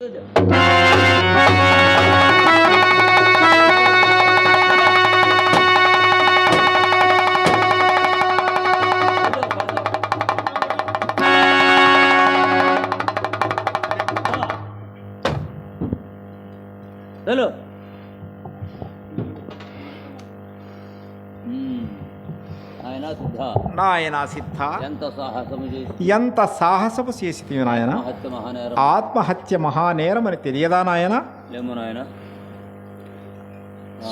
చలో నాయన సిద్ధ. ఎంత సాహసము చేసి నాయన? ఆత్మహత్య మహానేరమని తెలియదా నాయన? లేము నాయన.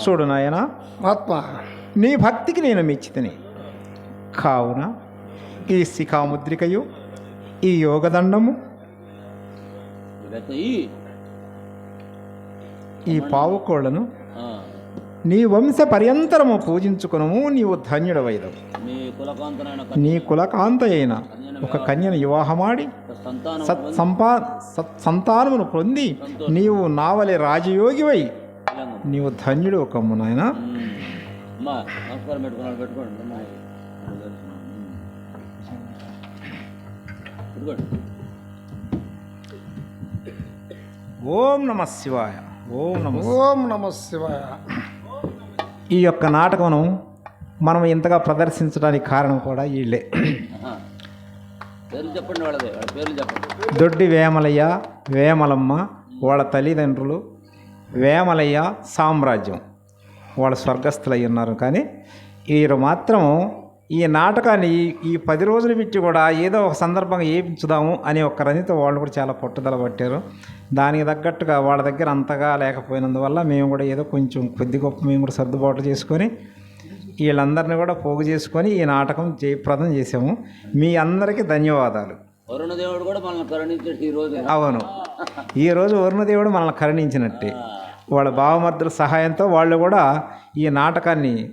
చూడు నాయన ఆత్మ. నీ భక్తికి నేను మెచ్చితిని. కావున ఈ శిఖాముద్రికయు ఈ యోగదండము ఇదైతే ఈ పావుకోళ్ళను నీ వంశ పర్యంతరము పూజించుకునము నీవు ధన్యుడవైదవు నీ కులకాంత అయిన ఒక కన్యను వివాహమాడి సంతానం సత్ సంపా సత్ సంతానమును పొంది నీవు నావలి రాజయోగివై. నీవు ధన్యుడు కమ్ము నాయన మ్మ్. అమ్మా నమస్కారం పెట్టుకున్నాడు పెట్టుకోండి అమ్మా. మ్మ్. పెట్టుకోండి ఓం నమ శివాయ ఓం నమ ఓం నమ శివాయ ఈ యొక్క నాటకమును మనం ఇంతగా ప్రదర్శించడానికి కారణం కూడా వీళ్ళే. దొడ్డి వేమలయ్య వేమలమ్మ వాళ్ళ తల్లిదండ్రులు వేమలయ్య సామ్రాజ్యం. వాళ్ళ స్వర్గస్థులై ఉన్నారు కానీ వీరు మాత్రం ఈ నాటకాన్ని ఈ- ఈ పది రోజులు పెట్టి కూడా ఏదో ఒక సందర్భంగా ఏపించుదాము అనే ఒక రనితో వాళ్ళు కూడా చాలా పట్టుదల పట్టారు. దానికి తగ్గట్టుగా వాళ్ళ దగ్గర అంతగా లేకపోయినందువల్ల మేము కూడా ఏదో కొంచెం కొద్ది గొప్ప మేము కూడా సర్దుబాటు చేసుకొని వీళ్ళందరినీ కూడా పోగు చేసుకొని ఈ నాటకం జయప్రదం చేసాము మీ అందరికీ ధన్యవాదాలు. వరుణదేవుడు కూడా మనల్ని కరుణించేసి ఈ రోజు అవును. ఈరోజు వరుణదేవుడు మనల్ని కరుణించినట్టే. వాళ్ళ భావమర్దుల సహాయంతో వాళ్ళు కూడా ఈ నాటకాన్ని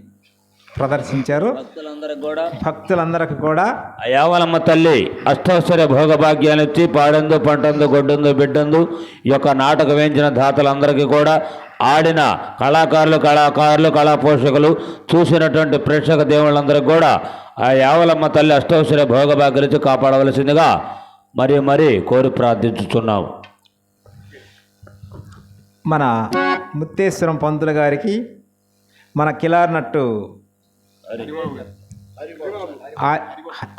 ప్రదర్శించారు. భక్తులందరికి కూడా. భక్తులందరికి కూడా. యావలమ్మ తల్లి అష్టైశ్వర్య భోగభాగ్యాలు ఇచ్చి పాడందు పంటందు గొడ్డందు బిడ్డందు ఈ యొక్క నాటకం వేయించిన దాతలందరికీ కూడా ఆడిన కళాకారులు కళాకారులు కళా పోషకులు చూసినటువంటి ప్రేక్షక దేవుళ్ళందరికీ కూడా ఆ యావలమ్మ తల్లి అష్టైశ్వర్య భోగభాగ్యాలు ఇచ్చి కాపాడవలసిందిగా మరి మరి కోరి ప్రార్థించుచున్నాము. మన ముత్తేశ్వరం పంతులు గారికి మన కిలార్నట్టు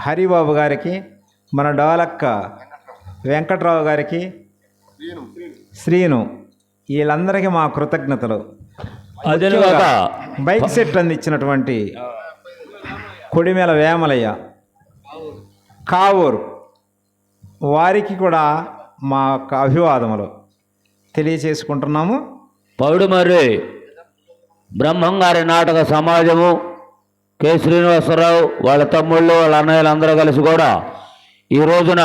హరిబాబు గారికి మన డోలక్క వెంకట్రావు గారికి శ్రీను వీళ్ళందరికీ మా కృతజ్ఞతలు. బైక్ సెట్ అందించినటువంటి కొడిమేల వేమలయ్య కావూరు వారికి కూడా మా యొక్క అభివాదములు తెలియచేసుకుంటున్నాము. పౌడుమర్రి బ్రహ్మంగారి నాటక సమాజము కె. శ్రీనివాసరావు వాళ్ళ తమ్ముళ్ళు వాళ్ళ అన్నయ్యలు అందరూ కలిసి కూడా ఈ రోజున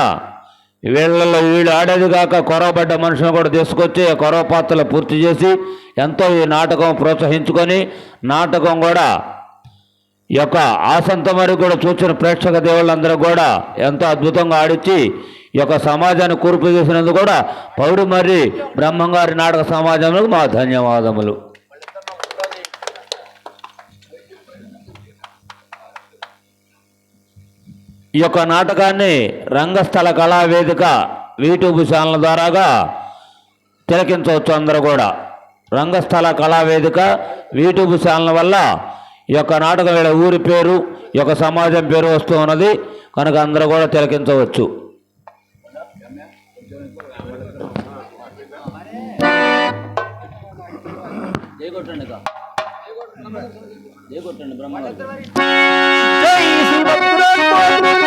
వీళ్ళల్లో వీళ్ళు ఆడేది కాక కొరవబడ్డ మనుషులను కూడా తీసుకొచ్చి కొరవ పాత్రలు పూర్తి చేసి ఎంతో ఈ నాటకం ప్రోత్సహించుకొని నాటకం కూడా ఈ యొక్క ఆసంత మరి కూడా చూసిన ప్రేక్షక దేవుళ్ళందరూ కూడా ఎంతో అద్భుతంగా ఆడిచ్చి ఈ యొక్క సమాజాన్ని కూర్పు చేసినందుకు కూడా పౌరు మరి బ్రహ్మంగారి నాటక సమాజంలో మా ధన్యవాదములు. ఈ యొక్క నాటకాన్ని రంగస్థల కళా వేదిక యూట్యూబ్ ఛానల్ ద్వారాగా తిలకించవచ్చు అందరూ కూడా. రంగస్థల కళా వేదిక యూట్యూబ్ ఛానల్ వల్ల ఈ యొక్క నాటకం వీళ్ళ ఊరి పేరు ఈ యొక్క సమాజం పేరు వస్తూ ఉన్నది. కనుక అందరూ కూడా తిలకించవచ్చు. జై కొట్టండి శ్రీ భద్రాద్రి